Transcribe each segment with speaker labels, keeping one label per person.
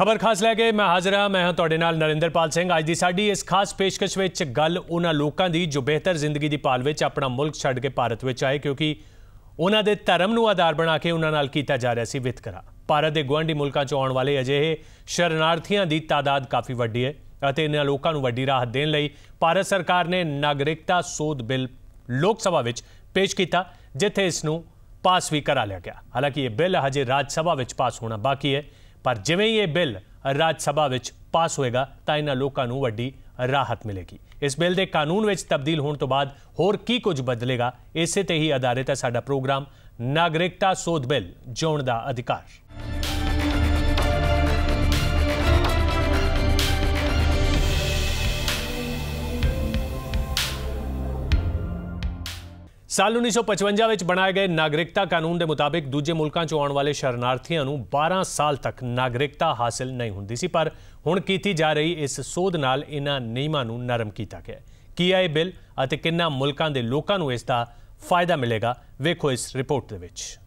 Speaker 1: ਖਬਰ ਖਾਸ ਲੈ ਕੇ ਮੈਂ ਹਾਜ਼ਰ ਹਾਂ। ਮੈਂ ਹਾਂ ਤੁਹਾਡੇ ਨਾਲ ਨਰਿੰਦਰਪਾਲ ਸਿੰਘ। ਅੱਜ ਦੀ ਸਾਡੀ ਇਸ ਖਾਸ ਪੇਸ਼ਕਸ਼ ਵਿੱਚ ਗੱਲ ਉਹਨਾਂ ਲੋਕਾਂ ਦੀ ਜੋ ਬਿਹਤਰ ਜ਼ਿੰਦਗੀ ਦੀ ਪਾਲ ਵਿੱਚ ਆਪਣਾ ਮੁਲਕ ਛੱਡ ਕੇ ਭਾਰਤ ਵਿੱਚ ਆਏ, ਕਿਉਂਕਿ ਉਹਨਾਂ ਦੇ ਧਰਮ ਨੂੰ ਆਧਾਰ ਬਣਾ ਕੇ ਉਹਨਾਂ ਨਾਲ ਕੀਤਾ ਜਾ ਰਿਹਾ ਸੀ ਵਿਤਕਰਾ। ਭਾਰਤ ਦੇ ਗੁਆਂਢੀ ਮੁਲਕਾਂ 'ਚੋਂ ਆਉਣ ਵਾਲੇ ਅਜਿਹੇ ਸ਼ਰਨਾਰਥੀਆਂ ਦੀ ਤਾਦਾਦ ਕਾਫੀ ਵੱਡੀ ਹੈ ਅਤੇ ਇਹਨਾਂ ਲੋਕਾਂ ਨੂੰ ਵੱਡੀ ਰਾਹਤ ਦੇਣ ਲਈ ਭਾਰਤ ਸਰਕਾਰ ਨੇ ਨਾਗਰਿਕਤਾ ਸੋਧ ਬਿੱਲ ਲੋਕ ਸਭਾ ਵਿੱਚ ਪੇਸ਼ ਕੀਤਾ, ਜਿੱਥੇ ਇਸ ਨੂੰ ਪਾਸ ਵੀ ਕਰਾ ਲਿਆ ਗਿਆ। ਹਾਲਾਂਕਿ ਇਹ ਬਿੱਲ ਹਜੇ ਰਾਜ ਸਭਾ ਵਿੱਚ ਪਾਸ ਹੋਣਾ ਬਾਕੀ ਹੈ। ਪਰ ਜਿਵੇਂ ਹੀ ਇਹ ਬਿੱਲ ਰਾਜ ਸਭਾ ਵਿੱਚ ਪਾਸ ਹੋਏਗਾ, ਤਾਂ ਇਹਨਾਂ ਲੋਕਾਂ ਨੂੰ ਵੱਡੀ ਰਾਹਤ ਮਿਲੇਗੀ। ਇਸ ਬਿੱਲ ਦੇ ਕਾਨੂੰਨ ਵਿੱਚ ਤਬਦੀਲ ਹੋਣ ਤੋਂ ਬਾਅਦ ਹੋਰ ਕੀ ਕੁਝ ਬਦਲੇਗਾ, ਇਸੇ ਤੇ ਹੀ ਆਧਾਰਿਤ ਹੈ ਸਾਡਾ ਪ੍ਰੋਗਰਾਮ ਨਾਗਰਿਕਤਾ ਸੋਧ ਬਿੱਲ, ਜਿਉਣ ਦਾ ਅਧਿਕਾਰ। ਸਾਲ 1955 ਵਿੱਚ ਬਣਾਏ ਗਏ ਨਾਗਰਿਕਤਾ ਕਾਨੂੰਨ ਦੇ ਮੁਤਾਬਿਕ ਦੂਜੇ ਮੁਲਕਾਂ 'ਚੋਂ ਆਉਣ ਵਾਲੇ ਸ਼ਰਨਾਰਥੀਆਂ ਨੂੰ 12 ਸਾਲ ਤੱਕ ਨਾਗਰਿਕਤਾ ਹਾਸਲ ਨਹੀਂ ਹੁੰਦੀ ਸੀ, ਪਰ ਹੁਣ ਕੀਤੀ ਜਾ ਰਹੀ ਇਸ ਸੋਧ ਨਾਲ ਇਹਨਾਂ ਨਿਯਮਾਂ ਨੂੰ ਨਰਮ ਕੀਤਾ ਗਿਆ ਕੀ ਹੈ ਇਹ ਬਿੱਲ ਅਤੇ ਕਿੰਨਾ ਮੁਲਕਾਂ ਦੇ ਲੋਕਾਂ ਨੂੰ ਇਸ ਦਾ ਫਾਇਦਾ ਮਿਲੇਗਾ, ਵੇਖੋ ਇਸ ਰਿਪੋਰਟ ਦੇ ਵਿੱਚ।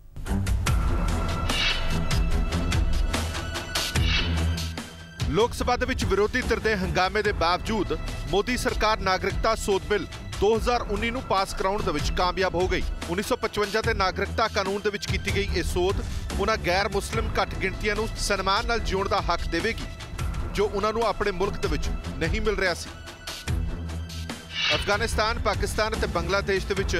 Speaker 2: ਲੋਕ ਸਭਾ ਦੇ ਵਿੱਚ ਵਿਰੋਧੀ ਧਿਰ ਦੇ ਹੰਗਾਮੇ ਦੇ ਬਾਵਜੂਦ ਮੋਦੀ ਸਰਕਾਰ ਨਾਗਰਿਕਤਾ ਸੋਧ ਬਿੱਲ 2019 ਨੂੰ ਪਾਸ ਕਰਾਉਣ ਦੇ ਵਿੱਚ ਕਾਮਯਾਬ ਹੋ ਗਈ। 1955 ਦੇ ਨਾਗਰਿਕਤਾ ਕਾਨੂੰਨ ਦੇ ਵਿੱਚ ਕੀਤੀ ਗਈ ਇਹ ਸੋਧ ਉਹਨਾਂ ਗੈਰ ਮੁਸਲਿਮ ਘੱਟ ਗਿਣਤੀਆਂ ਨੂੰ ਸਨਮਾਨ ਨਾਲ ਜਿਉਣ ਦਾ ਹੱਕ ਦੇਵੇਗੀ, ਜੋ ਉਹਨਾਂ ਨੂੰ ਆਪਣੇ ਮੁਲਕ ਦੇ ਵਿੱਚ ਨਹੀਂ ਮਿਲ ਰਿਹਾ ਸੀ। ਅਫਗਾਨਿਸਤਾਨ, ਪਾਕਿਸਤਾਨ ਅਤੇ ਬੰਗਲਾਦੇਸ਼ ਦੇ ਵਿੱਚ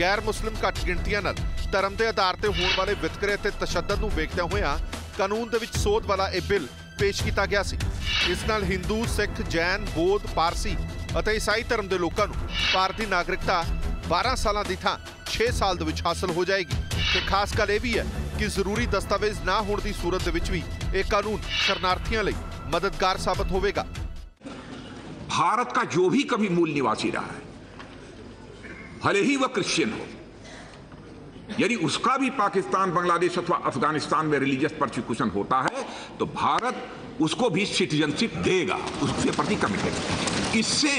Speaker 2: ਗੈਰ ਮੁਸਲਿਮ ਘੱਟ ਗਿਣਤੀਆਂ ਨਾਲ ਧਰਮ ਦੇ ਆਧਾਰ ਤੇ ਹੋਣ ਵਾਲੇ ਵਿਤਕਰੇ ਅਤੇ ਤਸ਼ੱਦਦ ਨੂੰ ਵੇਖਦਿਆਂ ਹੋਇਆਂ ਕਾਨੂੰਨ ਦੇ ਵਿੱਚ ਸੋਧ ਵਾਲਾ ਇਹ ਬਿੱਲ ਪੇਸ਼ ਕੀਤਾ ਗਿਆ ਸੀ। ਇਸ ਨਾਲ ਹਿੰਦੂ, ਸਿੱਖ, ਜੈਨ, ਬੋਧ, ਪਾਰਸੀ ਅਤੇ ਈਸਾਈ ਧਰਮ ਦੇ ਲੋਕਾਂ ਨੂੰ ਭਾਰਤੀ ਨਾਗਰਿਕਤਾ 12 ਸਾਲਾਂ ਦੀ ਥਾਂ 6 ਸਾਲ ਦੇ ਵਿੱਚ ਹਾਸਲ ਹੋ ਜਾਏਗੀ ਤੇ ਖਾਸ ਗੱਲ ਇਹ ਵੀ ਹੈ ਕਿ ਜ਼ਰੂਰੀ ਦਸਤਾਵੇਜ਼ ਨਾ ਹੋਣ ਦੀ ਸੂਰਤ ਦੇ ਵਿੱਚ ਵੀ ਇਹ ਕਾਨੂੰਨ ਸ਼ਰਨਾਰਥੀਆਂ ਲਈ ਮਦਦਗਾਰ ਸਾਬਤ ਹੋਵੇਗਾ
Speaker 3: भारत का जो भी कभी मूल निवासी रहा है भले ही वह क्रिश्चियन हो यदि उसका भी पाकिस्तान बांग्लादेश अथवा अफगानिस्तान में रिलीजियस प्रोसिक्यूशन होता है तो भारत उसको भी सिटीजनशिप देगा उसके प्रति कमिटेड है। इससे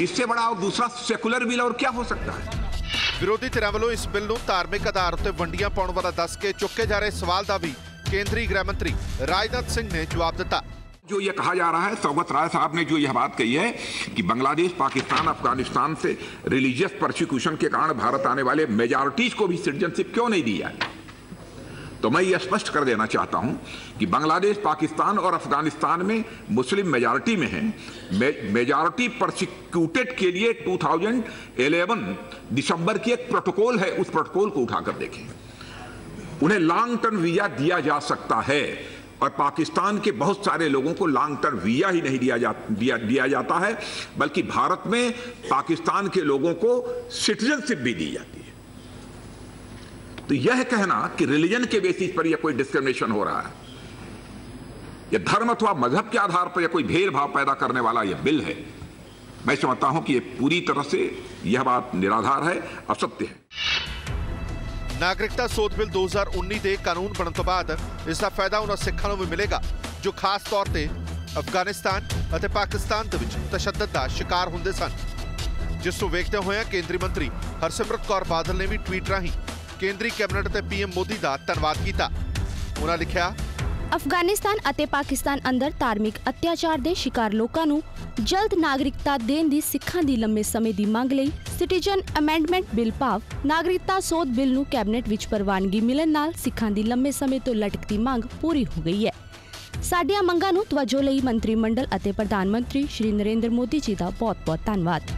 Speaker 3: इससे बड़ा और दूसरा सेकुलर बिल और क्या हो सकता है
Speaker 2: ਵਿਰੋਧੀ ਧਿਰਾਂ ਵੱਲੋਂ ਇਸ ਬਿੱਲ ਨੂੰ ਧਾਰਮਿਕ ਆਧਾਰ ਉੱਤੇ ਵੰਡੀਆਂ ਪਾਉਣ ਵਾਲਾ ਦੱਸ ਕੇ ਚੁੱਕੇ ਜਾ ਰਹੇ ਸਵਾਲ ਦਾ ਵੀ ਕੇਂਦਰੀ ਗ੍ਰਹਿ ਮੰਤਰੀ ਰਾਜਨਾਥ ਸਿੰਘ ਨੇ ਜਵਾਬ ਦਿੱਤਾ
Speaker 3: जो ये कहा जा रहा है सौगत राय साहब ने जो यह बात कही है कि बांग्लादेश पाकिस्तान अफ़गानिस्तान से रिलीजियस प्रोसिक्यूशन के कारण भारत आने वाले मेजॉरिटीज को भी सिटीजनशिप क्यों नहीं दी जाए तो मैं ये स्पष्ट कर देना चाहता हूँ कि बांग्लादेश पाकिस्तान और अफ़गानिस्तान में मुस्लिम मेजॉरिटी में है। मे, मेजॉरिटी प्रोसिक्यूटेड के लिए 2011 दिसंबर की एक प्रोटोकॉल है उस प्रोटोकॉल को उठाकर देखें। उन्हें लॉन्ग टर्म वीज़ा दिया जा सकता है। और पाकिस्तान के बहुत सारे लोगों को लॉन्ग टर्म वीज़ा ही नहीं दिया जा दिया, दिया जाता है बल्कि भारत में पाकिस्तान के लोगों को सिटीजनशिप भी दी जाती है। तो यह कहना कि रिलीजन के बेसिस पर यह कोई डिस्क्रिमिनेशन हो रहा है। यह धर्म अथवा मज़हब के आधार पर यह कोई भेदभाव पैदा करने वाला यह बिल है। मैं समझता हूँ कि यह पूरी तरह से यह बात निराधार है असत्य है।
Speaker 2: ਨਾਗਰਿਕਤਾ ਸੋਧ ਬਿੱਲ 2019 ਦੇ ਕਾਨੂੰਨ ਬਣਨ ਤੋਂ ਬਾਅਦ ਇਸ ਦਾ ਫਾਇਦਾ ਉਹਨਾਂ ਸਿੱਖਾਂ ਨੂੰ ਵੀ ਮਿਲੇਗਾ, ਜੋ ਖਾਸ ਤੌਰ ਤੇ ਅਫਗਾਨਿਸਤਾਨ ਅਤੇ ਪਾਕਿਸਤਾਨ ਦੇ ਵਿੱਚ ਤਸ਼ੱਦਦ ਦਾ ਸ਼ਿਕਾਰ ਹੁੰਦੇ ਸਨ। ਜਿਸ ਨੂੰ ਵੇਖਦੇ ਹੋਏ ਕੇਂਦਰੀ ਮੰਤਰੀ ਹਰਸਿਮਰਤ ਕੌਰ ਬਾਦਲ ਨੇ ਵੀ ਟਵੀਟ ਰਾਹੀਂ ਕੇਂਦਰੀ ਕੈਬਨਿਟ ਤੇ ਪੀਐਮ ਮੋਦੀ ਦਾ ਧੰਨਵਾਦ ਕੀਤਾ। ਉਹਨਾਂ ਲਿਖਿਆ
Speaker 4: ਅਫਗਾਨਿਸਤਾਨ ਅਤੇ ਪਾਕਿਸਤਾਨ ਅੰਦਰ ਧਾਰਮਿਕ ਅਤਿਆਚਾਰ ਦੇ ਸ਼ਿਕਾਰ ਲੋਕਾਂ ਨੂੰ ਜਲਦ ਨਾਗਰਿਕਤਾ ਦੇਣ ਦੀ ਸਿੱਖਾਂ ਦੀ ਲੰਮੇ ਸਮੇਂ ਦੀ ਮੰਗ ਲਈ ਸਿਟੀਜ਼ਨ ਅਮੈਂਡਮੈਂਟ ਬਿੱਲ ਭਾਵ ਨਾਗਰਿਕਤਾ ਸੋਧ ਬਿੱਲ ਨੂੰ ਕੈਬਨਿਟ ਵਿੱਚ ਪ੍ਰਵਾਨਗੀ ਮਿਲਣ ਨਾਲ ਸਿੱਖਾਂ ਦੀ ਲੰਮੇ ਸਮੇਂ ਤੋਂ ਲਟਕਦੀ ਮੰਗ ਪੂਰੀ ਹੋ ਗਈ ਹੈ। ਸਾਡੀਆਂ ਮੰਗਾਂ ਨੂੰ ਤਵੱਜੋ ਲਈ ਮੰਤਰੀ ਮੰਡਲ ਅਤੇ ਪ੍ਰਧਾਨ ਮੰਤਰੀ ਸ਼੍ਰੀ ਨਰਿੰਦਰ ਮੋਦੀ ਜੀ ਦਾ ਬਹੁਤ-ਬਹੁਤ ਧੰਨਵਾਦ।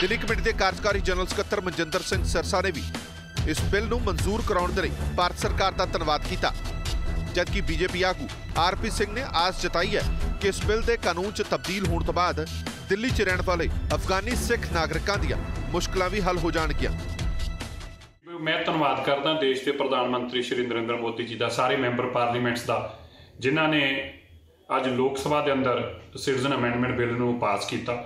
Speaker 2: ਦਿੱਲੀ ਕਮੇਟੀ ਦੇ ਕਾਰਜਕਾਰੀ ਜਨਰਲ ਸਕੱਤਰ ਮਨਜਿੰਦਰ ਸਿੰਘ ਸਰਸਾ ਨੇ ਵੀ ਇਸ ਬਿੱਲ ਨੂੰ ਮਨਜ਼ੂਰ ਕਰਾਉਣ ਦੇ ਲਈ ਭਾਰਤ ਸਰਕਾਰ ਦਾ ਧੰਨਵਾਦ ਕੀਤਾ। ਜਦਕਿ ਬੀਜੇਪੀ ਆਗੂ ਆਰਪੀ ਸਿੰਘ ਨੇ ਆਸ ਜਤਾਈ ਹੈ ਕਿ ਇਸ ਬਿੱਲ ਦੇ ਕਾਨੂੰਨ 'ਚ ਤਬਦੀਲ ਹੋਣ ਤੋਂ ਬਾਅਦ ਦਿੱਲੀ 'ਚ ਰਹਿਣ ਵਾਲੇ ਅਫਗਾਨੀ ਸਿੱਖ ਨਾਗਰਿਕਾਂ ਦੀਆਂ ਮੁਸ਼ਕਲਾਂ ਵੀ ਹੱਲ ਹੋ ਜਾਣਗੀਆਂ।
Speaker 5: ਮੈਂ ਧੰਨਵਾਦ ਕਰਦਾ ਦੇਸ਼ ਦੇ ਪ੍ਰਧਾਨ ਮੰਤਰੀ ਸ਼੍ਰੀ ਨਰਿੰਦਰ ਮੋਦੀ ਜੀ ਦਾ, ਸਾਰੇ ਮੈਂਬਰ ਪਾਰਲੀਮੈਂਟਸ ਦਾ, ਜਿਨ੍ਹਾਂ ਨੇ ਅੱਜ ਲੋਕ ਸਭਾ ਦੇ ਅੰਦਰ ਸਿਟੀਜ਼ਨ ਅਮੈਂਡਮੈਂਟ ਬਿੱਲ ਨੂੰ ਪਾਸ ਕੀਤਾ।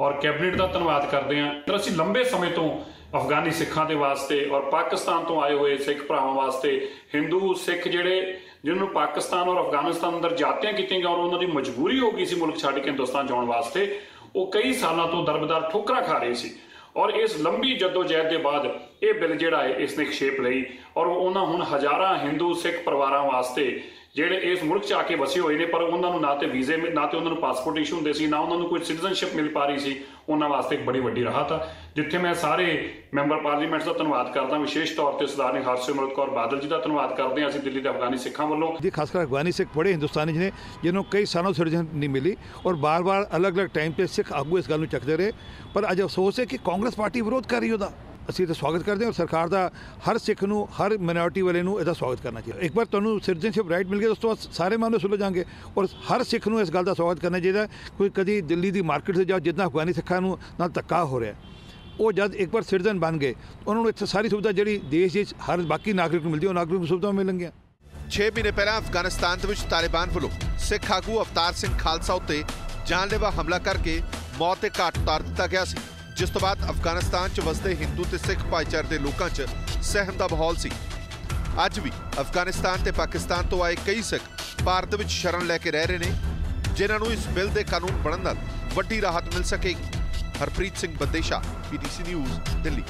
Speaker 5: ਔਰ ਕੈਬਨਿਟ ਦਾ ਧੰਨਵਾਦ ਕਰਦੇ ਹਾਂ। ਅਸੀਂ ਲੰਬੇ ਸਮੇਂ ਤੋਂ ਅਫਗਾਨੀ ਸਿੱਖਾਂ ਦੇ ਵਾਸਤੇ ਔਰ ਪਾਕਿਸਤਾਨ ਤੋਂ ਆਏ ਹੋਏ ਸਿੱਖ ਭਰਾਵਾਂ ਵਾਸਤੇ ਹਿੰਦੂ ਸਿੱਖ ਜਿਹੜੇ ਜਿਨ੍ਹਾਂ ਨੂੰ ਪਾਕਿਸਤਾਨ ਔਰ ਅਫਗਾਨਿਸਤਾਨ ਅੰਦਰ ਜਾਤੀਆਂ ਕੀਤੀਆਂ ਗਈਆਂ ਔਰ ਉਹਨਾਂ ਦੀ ਮਜਬੂਰੀ ਹੋ ਗਈ ਸੀ ਮੁਲਕ ਛੱਡ ਕੇ ਹਿੰਦੁਸਤਾਨ ਜਾਣ ਵਾਸਤੇ, ਉਹ ਕਈ ਸਾਲਾਂ ਤੋਂ ਦਰਬਦਰ ਠੋਕਰਾਂ ਖਾ ਰਹੇ ਸੀ। ਔਰ ਇਸ ਲੰਬੀ ਜਦੋਜਹਿਦ ਦੇ ਬਾਅਦ ਇਹ ਬਿੱਲ ਜਿਹੜਾ ਹੈ, ਇਸ ਨੇ ਇੱਕ ਲਈ ਔਰ ਉਹਨਾਂ ਹੁਣ ਹਜ਼ਾਰਾਂ ਹਿੰਦੂ ਸਿੱਖ ਪਰਿਵਾਰਾਂ ਵਾਸਤੇ ਜਿਹੜੇ ਇਸ ਮੁਲਕ 'ਚ ਆ ਕੇ ਵਸੇ ਹੋਏ ਨੇ, ਪਰ ਉਹਨਾਂ ਨੂੰ ਨਾ ਤੇ ਵੀਜ਼ੇ ਨਾ ਤੇ ਉਹਨਾਂ ਨੂੰ ਪਾਸਪੋਰਟ ਇਸ਼ੂ ਹੁੰਦੇ ਸੀ, ਨਾ ਉਹਨਾਂ ਨੂੰ ਕੋਈ ਸਿਟੀਜ਼ਨਸ਼ਿਪ ਮਿਲ ਪਾ ਰਹੀ ਸੀ, ਉਹਨਾਂ ਵਾਸਤੇ ਇੱਕ ਬੜੀ ਵੱਡੀ ਰਾਹਤ ਆ। ਜਿੱਥੇ ਮੈਂ ਸਾਰੇ ਮੈਂਬਰ ਪਾਰਲੀਮੈਂਟ ਦਾ ਧੰਨਵਾਦ ਕਰਦਾ, ਵਿਸ਼ੇਸ਼ ਤੌਰ ਤੇ ਸਰਦਾਰਨੀ ਹਰਸਿਮਰਤ ਕੌਰ ਬਾਦਲ ਜੀ ਦਾ ਧੰਨਵਾਦ ਕਰਦੇ ਹਾਂ ਅਸੀਂ ਦਿੱਲੀ ਦੇ ਅਫਗਾਨੀ ਸਿੱਖਾਂ ਵੱਲੋਂ।
Speaker 6: ਜੀ, ਖਾਸ ਕਰ ਅਫਗਾਨੀ ਸਿੱਖ ਬੜੇ ਹਿੰਦੁਸਤਾਨੀ ਜਿਹਨੇ ਜਿਹਨੂੰ ਕਈ ਸਾਲਾਂ ਸਿਟੀਜ਼ਨ ਨਹੀਂ ਮਿਲੀ ਔਰ ਬਾਰ-ਬਾਰ ਅਲੱਗ-ਅਲੱਗ ਟਾਈਮ ਤੇ ਸਿੱਖ ਆਗੂ ਇਸ ਗੱਲ ਨੂੰ ਚੱਕਦੇ ਰਹੇ। ਪਰ ਅੱਜ ਅਫਸੋਸ ਹੈ ਕਿ ਕਾਂਗਰਸ ਪਾਰਟੀ ਵਿਰੋਧ ਕਰ ਰਹੀ ਉਹਦਾ। ਅਸੀਂ ਤਾਂ ਸਵਾਗਤ ਕਰਦੇ ਹਾਂ ਔਰ ਸਰਕਾਰ ਦਾ ਹਰ ਸਿੱਖ ਨੂੰ, ਹਰ ਮਿਨੋਰਟੀ ਵਾਲੇ ਨੂੰ ਇਹਦਾ ਸਵਾਗਤ ਕਰਨਾ ਚਾਹੀਦਾ। ਇੱਕ ਵਾਰ ਤੁਹਾਨੂੰ ਸਿਟੀਜ਼ਨਸ਼ਿਪ ਰਾਈਟ ਮਿਲ ਗਿਆ ਉਸ ਤੋਂ ਬਾਅਦ ਸਾਰੇ ਮਾਮਲੇ ਸੁਲਝ ਜਾਣਗੇ ਔਰ ਹਰ ਸਿੱਖ ਨੂੰ ਇਸ ਗੱਲ ਦਾ ਸਵਾਗਤ ਕਰਨਾ ਚਾਹੀਦਾ ਕੋਈ ਕਦੀ ਦਿੱਲੀ ਦੀ ਮਾਰਕੀਟ 'ਤੇ ਜਾਓ, ਜਿੱਦਾਂ ਅਫਗਾਨੀ ਸਿੱਖਾਂ ਨੂੰ ਨਾਲ ਧੱਕਾ ਹੋ ਰਿਹਾ ਉਹ ਜਦ ਇੱਕ ਵਾਰ ਸਿਟੀਜ਼ਨ ਬਣ ਗਏ, ਉਹਨਾਂ ਨੂੰ ਇੱਥੇ ਸਾਰੀ ਸੁਵਿਧਾ ਜਿਹੜੀ ਦੇਸ਼ ਵਿੱਚ ਹਰ ਬਾਕੀ ਨਾਗਰਿਕ ਨੂੰ ਮਿਲਦੀ ਉਹ ਨਾਗਰਿਕ ਨੂੰ ਸੁਵਿਧਾ ਮਿਲਣਗੀਆਂ।
Speaker 2: 6 ਮਹੀਨੇ ਪਹਿਲਾਂ ਅਫਗਾਨਿਸਤਾਨ ਦੇ ਵਿੱਚ ਤਾਲਿਬਾਨ ਵੱਲੋਂ ਸਿੱਖ ਆਗੂ ਅਵਤਾਰ ਸਿੰਘ ਖਾਲਸਾ ਉੱਤੇ ਜਾਨਲੇਵਾ ਹਮਲਾ ਕਰਕੇ ਮੌਤ ਦੇ ਘਾਟ ਉਤਾਰ ਦਿੱਤਾ ਗਿਆ ਸੀ। ਜਿਸ ਤੋਂ ਬਾਅਦ ਅਫਗਾਨਿਸਤਾਨ 'ਚ ਵਸਦੇ ਹਿੰਦੂ ਤੇ ਸਿੱਖ ਭਾਈਚਾਰੇ ਦੇ ਲੋਕਾਂ 'ਚ ਸਹਿਮ ਦਾ ਮਾਹੌਲ ਸੀ। ਅੱਜ ਵੀ ਅਫਗਾਨਿਸਤਾਨ ਤੇ ਪਾਕਿਸਤਾਨ ਤੋਂ ਆਏ ਕਈ ਸਿੱਖ ਭਾਰਤ ਵਿੱਚ ਸ਼ਰਨ ਲੈ ਕੇ ਰਹਿ ਰਹੇ ਨੇ, ਜਿਨ੍ਹਾਂ ਨੂੰ ਇਸ ਬਿੱਲ ਦੇ ਕਾਨੂੰਨ ਬਣਨ ਨਾਲ ਵੱਡੀ ਰਾਹਤ ਮਿਲ ਸਕੇਗੀ। Harpreet Singh Bandesha PTC news Delhi.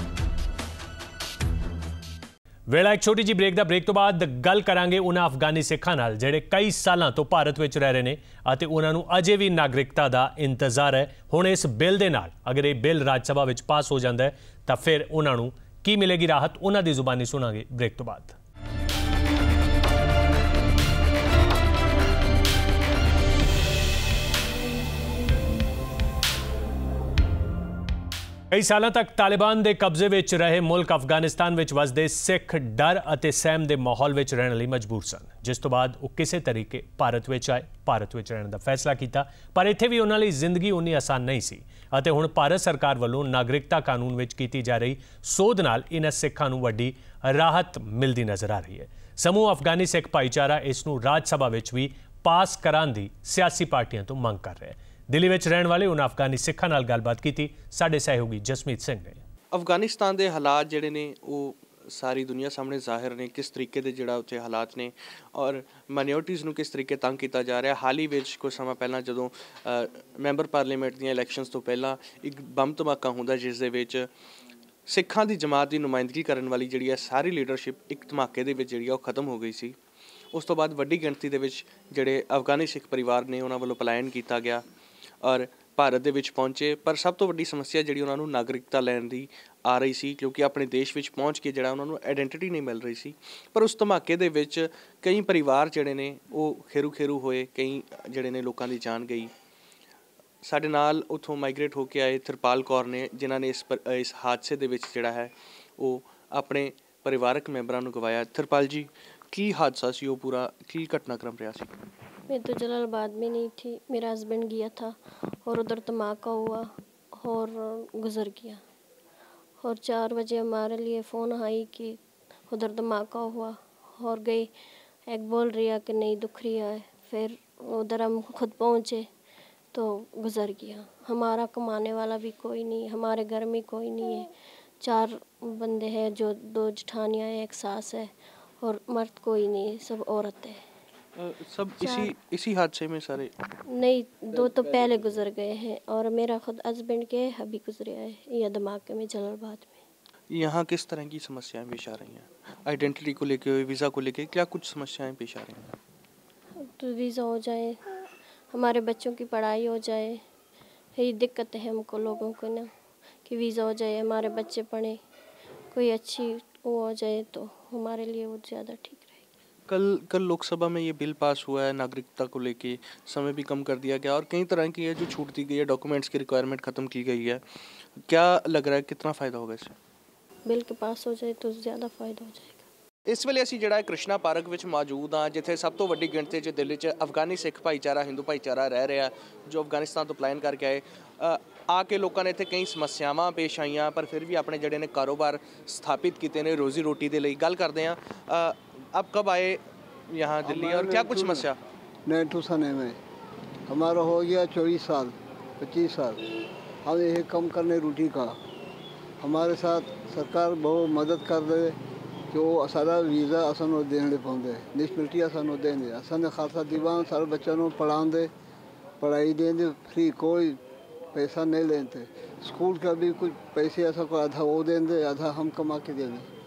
Speaker 1: ਵੇਲਾ ਇੱਕ ਛੋਟੀ ਜਿਹੀ ਬ੍ਰੇਕ ਦਾ ਬ੍ਰੇਕ ਤੋਂ ਬਾਅਦ ਗੱਲ ਕਰਾਂਗੇ ਉਹਨਾਂ ਅਫਗਾਨੀ ਸਿੱਖਾਂ ਨਾਲ, ਜਿਹੜੇ ਕਈ ਸਾਲਾਂ ਤੋਂ ਭਾਰਤ ਵਿੱਚ ਰਹਿ ਰਹੇ ਨੇ ਅਤੇ ਉਹਨਾਂ ਨੂੰ ਅਜੇ ਵੀ ਨਾਗਰਿਕਤਾ ਦਾ ਇੰਤਜ਼ਾਰ ਹੈ। ਹੁਣ ਇਸ ਬਿੱਲ ਦੇ ਨਾਲ ਅਗਰ ਇਹ ਬਿੱਲ ਰਾਜ ਸਭਾ ਵਿੱਚ ਪਾਸ ਹੋ ਜਾਂਦਾ ਹੈ, ਤਾਂ ਫਿਰ ਉਹਨਾਂ ਨੂੰ ਕੀ ਮਿਲੇਗੀ ਰਾਹਤ? ਉਹਨਾਂ ਦੀ ਜ਼ੁਬਾਨੀ ਸੁਣਾਂਗੇ ਬ੍ਰੇਕ ਤੋਂ ਬਾਅਦ। ਕਈ ਸਾਲਾਂ ਤੱਕ ਤਾਲਿਬਾਨ ਦੇ ਕਬਜ਼ੇ ਵਿੱਚ ਰਹੇ ਮੁਲਕ ਅਫਗਾਨਿਸਤਾਨ ਵਿੱਚ ਵਸਦੇ ਸਿੱਖ ਡਰ ਅਤੇ ਸਹਿਮ ਦੇ ਮਾਹੌਲ ਵਿੱਚ ਰਹਿਣ ਲਈ ਮਜਬੂਰ ਸਨ, ਜਿਸ ਤੋਂ ਬਾਅਦ ਉਹ ਕਿਸੇ ਤਰੀਕੇ ਭਾਰਤ ਵਿੱਚ ਆਏ, ਭਾਰਤ ਵਿੱਚ ਰਹਿਣ ਦਾ ਫੈਸਲਾ ਕੀਤਾ, ਪਰ ਇੱਥੇ ਵੀ ਉਹਨਾਂ ਲਈ ਜ਼ਿੰਦਗੀ ਉਨੀ ਆਸਾਨ ਨਹੀਂ ਸੀ ਅਤੇ ਹੁਣ ਭਾਰਤ ਸਰਕਾਰ ਵੱਲੋਂ ਨਾਗਰਿਕਤਾ ਕਾਨੂੰਨ ਵਿੱਚ ਕੀਤੀ ਜਾ ਰਹੀ ਸੋਧ ਨਾਲ ਇਹਨਾਂ ਸਿੱਖਾਂ ਨੂੰ ਵੱਡੀ ਰਾਹਤ ਮਿਲਦੀ ਨਜ਼ਰ ਆ ਰਹੀ ਹੈ। ਸਮੂਹ ਅਫਗਾਨੀ ਸਿੱਖ ਭਾਈਚਾਰਾ ਇਸ ਨੂੰ ਰਾਜ ਸਭਾ ਵਿੱਚ ਵੀ ਪਾਸ ਕਰਾਉਣ ਦੀ ਸਿਆਸੀ ਪਾਰਟੀਆਂ ਤੋਂ ਮੰਗ ਕਰ ਰਿਹਾ ਹੈ। ਦਿੱਲੀ ਵਿੱਚ ਰਹਿਣ ਵਾਲੇ ਉਹਨਾਂ ਅਫਗਾਨੀ ਸਿੱਖਾਂ ਨਾਲ ਗੱਲਬਾਤ ਕੀਤੀ। ਸਾਡੇ ਸਹਿਯੋਗੀ ਜਸਮੀਤ ਸਿੰਘ ਨੇ।
Speaker 7: ਅਫਗਾਨਿਸਤਾਨ ਦੇ ਹਾਲਾਤ ਜਿਹੜੇ ਨੇ, ਉਹ ਸਾਰੀ ਦੁਨੀਆ ਸਾਹਮਣੇ ਜ਼ਾਹਿਰ ਨੇ, ਕਿਸ ਤਰੀਕੇ ਦੇ ਜਿਹੜਾ ਉੱਥੇ ਹਾਲਾਤ ਨੇ ਔਰ ਮਾਈਨੋਰਟੀਜ਼ ਨੂੰ ਕਿਸ ਤਰੀਕੇ ਤੰਗ ਕੀਤਾ ਜਾ ਰਿਹਾ। ਹਾਲ ਹੀ ਵਿੱਚ ਕੁਝ ਸਮਾਂ ਪਹਿਲਾਂ ਜਦੋਂ ਮੈਂਬਰ ਪਾਰਲੀਮੈਂਟ ਦੀਆਂ ਇਲੈਕਸ਼ਨਸ ਤੋਂ ਪਹਿਲਾਂ ਇੱਕ ਬੰਬ ਧਮਾਕਾ ਹੁੰਦਾ ਜਿਸ ਦੇ ਵਿੱਚ ਸਿੱਖਾਂ ਦੀ ਜਮਾਤ ਦੀ ਨੁਮਾਇੰਦਗੀ ਕਰਨ ਵਾਲੀ ਜਿਹੜੀ ਹੈ, ਸਾਰੀ ਲੀਡਰਸ਼ਿਪ ਇੱਕ ਧਮਾਕੇ ਦੇ ਵਿੱਚ ਜਿਹੜੀ ਆ ਉਹ ਖਤਮ ਹੋ ਗਈ ਸੀ। ਉਸ ਤੋਂ ਬਾਅਦ ਵੱਡੀ ਗਿਣਤੀ ਦੇ ਵਿੱਚ ਜਿਹੜੇ ਅਫਗਾਨੀ ਸਿੱਖ ਪਰਿਵਾਰ ਨੇ ਉਹਨਾਂ ਵੱਲੋਂ ਪਲਾਇਨ ਕੀਤਾ ਗਿਆ। ਔਰ ਭਾਰਤ ਦੇ ਵਿੱਚ ਪਹੁੰਚੇ। ਪਰ ਸਭ ਤੋਂ ਵੱਡੀ ਸਮੱਸਿਆ ਜਿਹੜੀ ਉਹਨਾਂ ਨੂੰ ਨਾਗਰਿਕਤਾ ਲੈਣ ਦੀ ਆ ਰਹੀ ਸੀ, ਕਿਉਂਕਿ ਆਪਣੇ ਦੇਸ਼ ਵਿੱਚ ਪਹੁੰਚ ਕੇ ਜਿਹੜਾ ਉਹਨਾਂ ਨੂੰ ਆਇਡੈਂਟੀਟੀ ਨਹੀਂ ਮਿਲ ਰਹੀ ਸੀ। ਪਰ ਉਸ ਧਮਾਕੇ ਦੇ ਵਿੱਚ ਕਈ ਪਰਿਵਾਰ ਜਿਹੜੇ ਨੇ, ਉਹ ਖੇਰੂ ਖੇਰੂ ਹੋਏ, ਕਈ ਜਿਹੜੇ ਨੇ ਲੋਕਾਂ ਦੀ ਜਾਨ ਗਈ। ਸਾਡੇ ਨਾਲ ਉਥੋਂ ਮਾਈਗ੍ਰੇਟ ਹੋ ਕੇ ਆਏ ਥਰਪਾਲ ਕੌਰ ਨੇ, ਜਿਨ੍ਹਾਂ ਨੇ ਇਸ ਪਰ- ਇਸ ਹਾਦਸੇ ਦੇ ਵਿੱਚ ਜਿਹੜਾ ਹੈ, ਉਹ ਆਪਣੇ ਪਰਿਵਾਰਕ ਮੈਂਬਰਾਂ ਨੂੰ ਗਵਾਇਆ। ਥਰਪਾਲ ਜੀ, ਕੀ ਹਾਦਸਾ ਸੀ ਉਹ ਪੂਰਾ, ਕੀ ਘਟਨਾਕ੍ਰਮ ਰਿਹਾ ਸੀ?
Speaker 8: मैं तो जलालाबाद में नहीं थी, मेरा हस्बैंड गया था और उधर धमाका हुआ और गुज़र गया। और चार बजे हमारे लिए फ़ोन आई कि उधर धमाका हुआ और गई। एक बोल रही है कि नहीं दुख रही है। फिर उधर हम खुद पहुँचे तो गुज़र गया। हमारा कमाने वाला भी कोई नहीं, हमारे घर में कोई नहीं है। चार बंदे हैं जो दो जठानियाँ हैं, एक सास है और मर्द कोई नहीं सब औरत है।
Speaker 7: सब इसी इसी हादसे में सारे
Speaker 8: नहीं दो तो पहले गुजर गए हैं और मेरा खुद हस्बैंड के अभी गुजरे है ये धमाके में जलालाबाद में।
Speaker 7: यहाँ किस तरह की समस्याएँ पेश आ रही हैं? आइडेंटिटी को लेके वीज़ा को लेके क्या कुछ समस्याएँ पेश आ रही हैं?
Speaker 8: तो वीज़ा हो जाए हमारे बच्चों की पढ़ाई हो जाए यही दिक्कत है हमको लोगों को ना कि वीज़ा हो जाए हमारे बच्चे पढ़ें कोई अच्छी वो हो जाए तो हमारे लिए वो ज़्यादा ठीक
Speaker 7: कल कल लोकसभा में ये बिल पास हुआ है नागरिकता को लेके समय भी कम कर दिया गया और कई तरह की है जो छूट दी गई है डॉक्यूमेंट्स की रिक्वायरमेंट ख़त्म की गई है क्या लग रहा है कितना फ़ायदा होगा इससे
Speaker 8: बिल के पास हो जाए तो ज़्यादा फ़ायदा हो जाएगा
Speaker 7: ਇਸ ਵੇਲੇ ਅਸੀਂ ਜਿਹੜਾ ਹੈ ਕ੍ਰਿਸ਼ਨਾ ਪਾਰਕ ਵਿੱਚ ਮੌਜੂਦ ਹਾਂ ਜਿੱਥੇ ਸਭ ਤੋਂ ਵੱਡੀ ਗਿਣਤੀ 'ਚ ਦਿੱਲੀ 'ਚ ਅਫਗਾਨੀ ਸਿੱਖ ਭਾਈਚਾਰਾ ਹਿੰਦੂ ਭਾਈਚਾਰਾ ਰਹਿ ਰਿਹਾ ਜੋ ਅਫਗਾਨਿਸਤਾਨ ਤੋਂ ਪਲਾਇਨ ਕਰਕੇ ਆਏ ਅ, ਆ ਕੇ ਲੋਕਾਂ ਨੇ ਇੱਥੇ ਕਈ ਸਮੱਸਿਆਵਾਂ ਪੇਸ਼ ਆਈਆਂ ਪਰ ਫਿਰ ਵੀ ਆਪਣੇ ਜਿਹੜੇ ਨੇ ਕਾਰੋਬਾਰ ਸਥਾਪਿਤ ਕੀਤੇ ਨੇ ਰੋਜ਼ੀ ਰੋਟੀ ਦੇ ਲਈ ਗੱਲ ਕਰਦੇ ਹਾਂ ਅ, आप कब आए यहाँ दिल्ली और क्या कुछ तो समस्या
Speaker 9: नए तो सने में। हमारा हो गया चौबीस साल पच्चीस साल। हम यही कम करने रूटी का। हमारे साथ सरकार बहुत मदद कर दे कि वो सारा वीज़ा असन देने पाते नेशनलिटी असन देने। असन खालसा दीवान सारे बच्चों को पढ़ाते पढ़ाई देंगे फ्री कोई पैसा नहीं लेते स्कूल का भी कुछ पैसे ऐसा को आधा वो दें दे आधा हम कमा के देंगे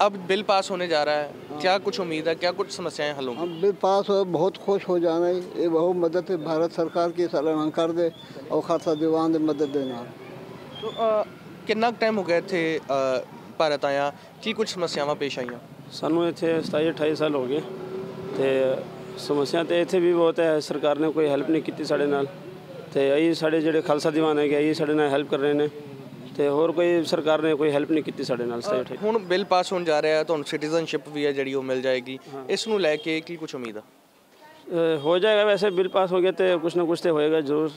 Speaker 7: अब बिल पास होने जा रहा है क्या कुछ उम्मीद है क्या कुछ समस्याएं हल होंगी
Speaker 9: हम बिल पास हो बहुत खुश हो जाना है ये बहुत मदद है भारत सरकार की सलाह कर दे और खासा दीवान दे मदद देना
Speaker 7: तो अ, ਕਿੰਨਾ ਟਾਈਮ ਹੋ ਗਿਆ ਇੱਥੇ ਅ, ਭਾਰਤ ਆਇਆ ਕੀ ਕੁਝ ਸਮੱਸਿਆਵਾਂ ਪੇਸ਼ ਆਈਆਂ
Speaker 10: ਸਾਨੂੰ ਇੱਥੇ 27 28 ਸਾਲ ਹੋ ਗਏ ਤੇ ਸਮੱਸਿਆ ਤੇ ਇੱਥੇ ਵੀ ਬਹੁਤ ਹੈ ਸਰਕਾਰ ਨੇ ਕੋਈ ਹੈਲਪ ਨਹੀਂ ਕੀਤੀ ਸਾਡੇ ਨਾਲ ਤੇ ਅਸੀਂ ਸਾਡੇ ਜਿਹੜੇ ਖਾਲਸਾ ਦੀਵਾਨ ਹੈਗੇ ਇਹ ਸਾਡੇ ਨਾਲ ਹੈਲਪ ਕਰ ਰਹੇ ਨੇ ਤੇ ਹੋਰ ਕੋਈ ਸਰਕਾਰ ਨੇ ਕੋਈ ਹੈਲਪ ਨਹੀਂ ਕੀਤੀ ਸਾਡੇ ਨਾਲ 27 28
Speaker 7: ਹੁਣ ਬਿੱਲ ਪਾਸ ਹੋਣ ਜਾ ਰਿਹਾ ਹੈ ਤੁਹਾਨੂੰ ਸਿਟੀਜ਼ਨਸ਼ਿਪ ਵੀ ਹੈ ਜਿਹੜੀ ਉਹ ਮਿਲ ਜਾਏਗੀ। ਇਸ ਨੂੰ ਲੈ ਕੇ ਕੀ ਕੁਝ ਉਮੀਦ ਆ?
Speaker 10: ਹੋ ਜਾਏਗਾ ਵੈਸੇ ਬਿੱਲ ਪਾਸ ਹੋ ਗਿਆ ਤੇ ਕੁਛ ਨਾ ਕੁਛ ਤੇ ਹੋਏਗਾ ਜ਼ਰੂਰ।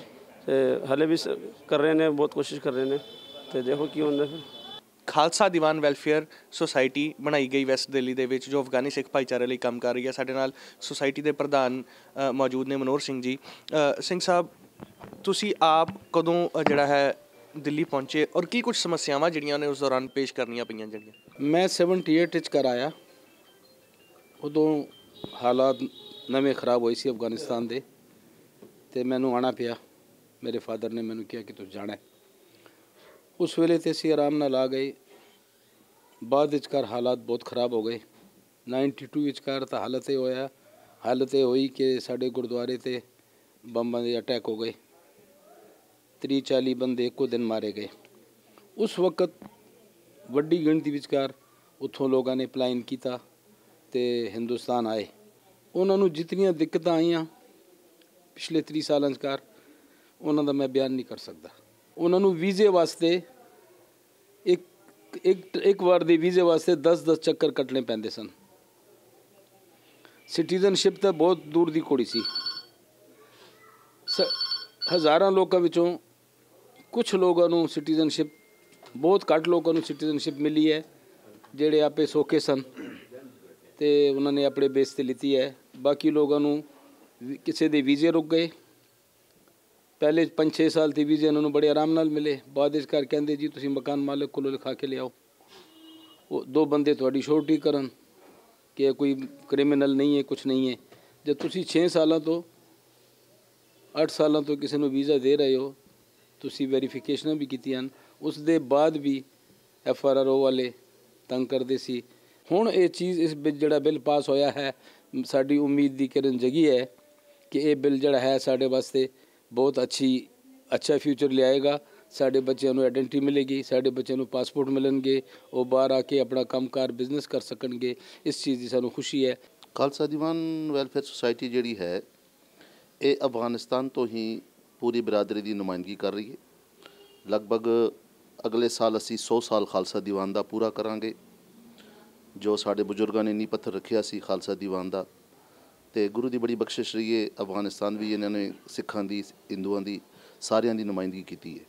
Speaker 10: ਤੇ ਹਲੇ ਵੀ ਕਰ ਰਹੇ ਨੇ ਬਹੁਤ ਕੋਸ਼ਿਸ਼ ਕਰ ਰਹੇ ਨੇ। ਤੇ ਦੇਖੋ ਕੀ ਹੁੰਦਾ ਫਿਰ।
Speaker 7: ਖਾਲਸਾ ਦੀਵਾਨ ਵੈਲਫੇਅਰ ਸੁਸਾਇਟੀ ਬਣਾਈ ਗਈ ਵੈਸਟ ਦਿੱਲੀ ਦੇ ਵਿੱਚ ਜੋ ਅਫਗਾਨੀ ਸਿੱਖ ਭਾਈਚਾਰੇ ਲਈ ਕੰਮ ਕਰ ਰਹੀ ਹੈ। ਸਾਡੇ ਨਾਲ ਸੁਸਾਇਟੀ ਦੇ ਪ੍ਰਧਾਨ ਮੌਜੂਦ ਨੇ ਮਨੋਹਰ ਸਿੰਘ ਜੀ। ਸਿੰਘ ਸਾਹਿਬ ਤੁਸੀਂ ਆਪ ਕਦੋਂ ਜਿਹੜਾ ਹੈ ਦਿੱਲੀ ਪਹੁੰਚੇ ਔਰ ਕੀ ਕੁਝ ਸਮੱਸਿਆਵਾਂ ਜਿਹੜੀਆਂ ਨੇ ਉਸ ਦੌਰਾਨ ਪੇਸ਼ ਕਰਨੀਆਂ ਪਈਆਂ ਜਿਹੜੀਆਂ?
Speaker 11: ਮੈਂ 78 ਵਿੱਚ ਕਰ ਆਇਆ। ਉਦੋਂ ਹਾਲਾਤ ਨਵੇਂ ਖਰਾਬ ਹੋਏ ਸੀ ਅਫਗਾਨਿਸਤਾਨ ਦੇ ਤੇ ਮੈਨੂੰ ਆਣਾ ਪਿਆ। ਮੇਰੇ ਫਾਦਰ ਨੇ ਮੈਨੂੰ ਕਿਹਾ ਕਿ ਤੂੰ ਜਾਣਾ ਉਸ ਵੇਲੇ ਤੇ ਅਸੀਂ ਆਰਾਮ ਨਾਲ ਆ ਗਏ। ਬਾਅਦ ਵਿੱਚ ਕਰ ਹਾਲਾਤ ਬਹੁਤ ਖਰਾਬ ਹੋ ਗਏ। 92 ਵਿੱਚ ਕਰ ਤਾਂ ਹਾਲਤ ਇਹ ਹੋਇਆ। ਹਾਲਤ ਇਹ ਹੋਈ ਕਿ ਸਾਡੇ ਗੁਰਦੁਆਰੇ ਤੇ ਬੰਬਾਂ ਦੇ ਅਟੈਕ ਹੋ ਗਏ। 30 40 ਬੰਦੇ ਇੱਕੋ ਦਿਨ ਮਾਰੇ ਗਏ। ਉਸ ਵਕਤ ਵੱਡੀ ਗਿਣਤੀ ਵਿਚਕਾਰ ਉੱਥੋਂ ਲੋਕਾਂ ਨੇ ਪਲਾਇਨ ਕੀਤਾ ਤੇ ਹਿੰਦੁਸਤਾਨ ਆਏ। ਉਹਨਾਂ ਨੂੰ ਜਿਤਨੀਆਂ ਦਿੱਕਤਾਂ ਆਈਆਂ ਪਿਛਲੇ 30 ਸਾਲਾਂ 'ਚ ਕਰ ਉਹਨਾਂ ਦਾ ਮੈਂ ਬਿਆਨ ਨਹੀਂ ਕਰ ਸਕਦਾ। ਉਹਨਾਂ ਨੂੰ ਵੀਜ਼ੇ ਵਾਸਤੇ ਇੱਕ ਇੱਕ ਇੱਕ ਵਾਰ ਦੇ ਵੀਜ਼ੇ ਵਾਸਤੇ 10-10 ਚੱਕਰ ਕੱਟਣੇ ਪੈਂਦੇ ਸਨ। ਸਿਟੀਜ਼ਨਸ਼ਿਪ ਤਾਂ ਬਹੁਤ ਦੂਰ ਦੀ ਕੋੜੀ ਸੀ, ਹਜ਼ਾਰਾਂ ਲੋਕਾਂ ਵਿੱਚੋਂ ਕੁਝ ਲੋਕਾਂ ਨੂੰ ਸਿਟੀਜ਼ਨਸ਼ਿਪ ਬਹੁਤ ਘੱਟ ਲੋਕਾਂ ਨੂੰ ਸਿਟੀਜ਼ਨਸ਼ਿਪ ਮਿਲੀ ਹੈ, ਜਿਹੜੇ ਆਪੇ ਸੌਖੇ ਸਨ ਤੇ ਉਹਨਾਂ ਨੇ ਆਪਣੇ ਬੇਸ ਤੇ ਲਿੱਤੀ ਹੈ। ਬਾਕੀ ਲੋਕਾਂ ਨੂੰ ਕਿਸੇ ਦੇ ਵੀਜ਼ੇ ਰੁਕ ਗਏ। ਪਹਿਲੇ 5-6 ਸਾਲ ਤੇ ਵੀਜ਼ੇ ਉਹਨਾਂ ਨੂੰ ਬੜੇ ਆਰਾਮ ਨਾਲ ਮਿਲੇ। ਬਾਅਦ ਵਿੱਚ ਕਰ ਕਹਿੰਦੇ, ਜੀ, ਤੁਸੀਂ ਮਕਾਨ ਮਾਲਕ ਕੋਲੋਂ ਲਿਖਾ ਕੇ ਲਿਆਓ। ਉਹ ਦੋ ਬੰਦੇ ਤੁਹਾਡੀ ਸ਼ੋਰਟੀ ਕਰਨ ਕਿ ਇਹ ਕੋਈ ਕ੍ਰਿਮੀਨਲ ਨਹੀਂ ਹੈ ਕੁਝ ਨਹੀਂ ਹੈ। ਜੇ ਤੁਸੀਂ 6 ਸਾਲਾਂ ਤੋਂ 8 ਸਾਲਾਂ ਤੋਂ ਕਿਸੇ ਨੂੰ ਵੀਜ਼ਾ ਦੇ ਰਹੇ ਹੋ ਤੁਸੀਂ ਵੈਰੀਫਿਕੇਸ਼ਨਾਂ ਵੀ ਕੀਤੀਆਂ ਹਨ ਉਸ ਦੇ ਬਾਅਦ ਵੀ ਐਫ ਆਰ ਆਰ ਓ ਵਾਲੇ ਤੰਗ ਕਰਦੇ ਸੀ। ਹੁਣ ਇਹ ਚੀਜ਼ ਇਸ ਵਿੱਚ ਜਿਹੜਾ ਬਿੱਲ ਪਾਸ ਹੋਇਆ ਹੈ, ਸਾਡੀ ਉਮੀਦ ਦੀ ਕਿਰਨ ਜਗੀ ਹੈ ਕਿ ਇਹ ਬਿੱਲ ਜਿਹੜਾ ਹੈ ਸਾਡੇ ਵਾਸਤੇ ਬਹੁਤ ਅੱਛੀ, ਅੱਛਾ ਫਿਊਚਰ ਲਿਆਏਗਾ। ਸਾਡੇ ਬੱਚਿਆਂ ਨੂੰ ਆਇਡੈਂਟੀ ਮਿਲੇਗੀ, ਸਾਡੇ ਬੱਚਿਆਂ ਨੂੰ ਪਾਸਪੋਰਟ ਮਿਲਣਗੇ, ਉਹ ਬਾਹਰ ਆ ਕੇ ਆਪਣਾ ਕੰਮਕਾਰ ਬਿਜ਼ਨਸ ਕਰ ਸਕਣਗੇ। ਇਸ ਚੀਜ਼ ਦੀ ਸਾਨੂੰ ਖੁਸ਼ੀ ਹੈ।
Speaker 12: ਖਾਲਸਾ ਦੀਵਾਨ ਵੈਲਫੇਅਰ ਸੁਸਾਇਟੀ ਜਿਹੜੀ ਹੈ, ਇਹ ਅਫਗਾਨਿਸਤਾਨ ਤੋਂ ਹੀ ਪੂਰੀ ਬਰਾਦਰੀ ਦੀ ਨੁਮਾਇੰਦਗੀ ਕਰ ਰਹੀ ਹੈ। ਲਗਭਗ ਅਗਲੇ ਸਾਲ ਅਸੀਂ 100 ਸਾਲ ਖਾਲਸਾ ਦੀਵਾਨ ਦਾ ਪੂਰਾ ਕਰਾਂਗੇ। ਜੋ ਸਾਡੇ ਬਜ਼ੁਰਗਾਂ ਨੇ ਨੀਂਹ ਪੱਥਰ ਰੱਖਿਆ ਸੀ ਖਾਲਸਾ ਦੀਵਾਨ ਦਾ। ਤੇ ਗੁਰੂ ਦੀ ਬੜੀ ਬਖਸ਼ਿਸ਼ ਰਹੀ ਹੈ। ਅਫਗਾਨਿਸਤਾਨ ਵੀ ਇਹਨਾਂ ਨੇ ਸਿੱਖਾਂ ਦੀ, ਹਿੰਦੂਆਂ ਦੀ, ਸਾਰਿਆਂ ਦੀ ਨੁਮਾਇੰਦਗੀ ਕੀਤੀ ਹੈ।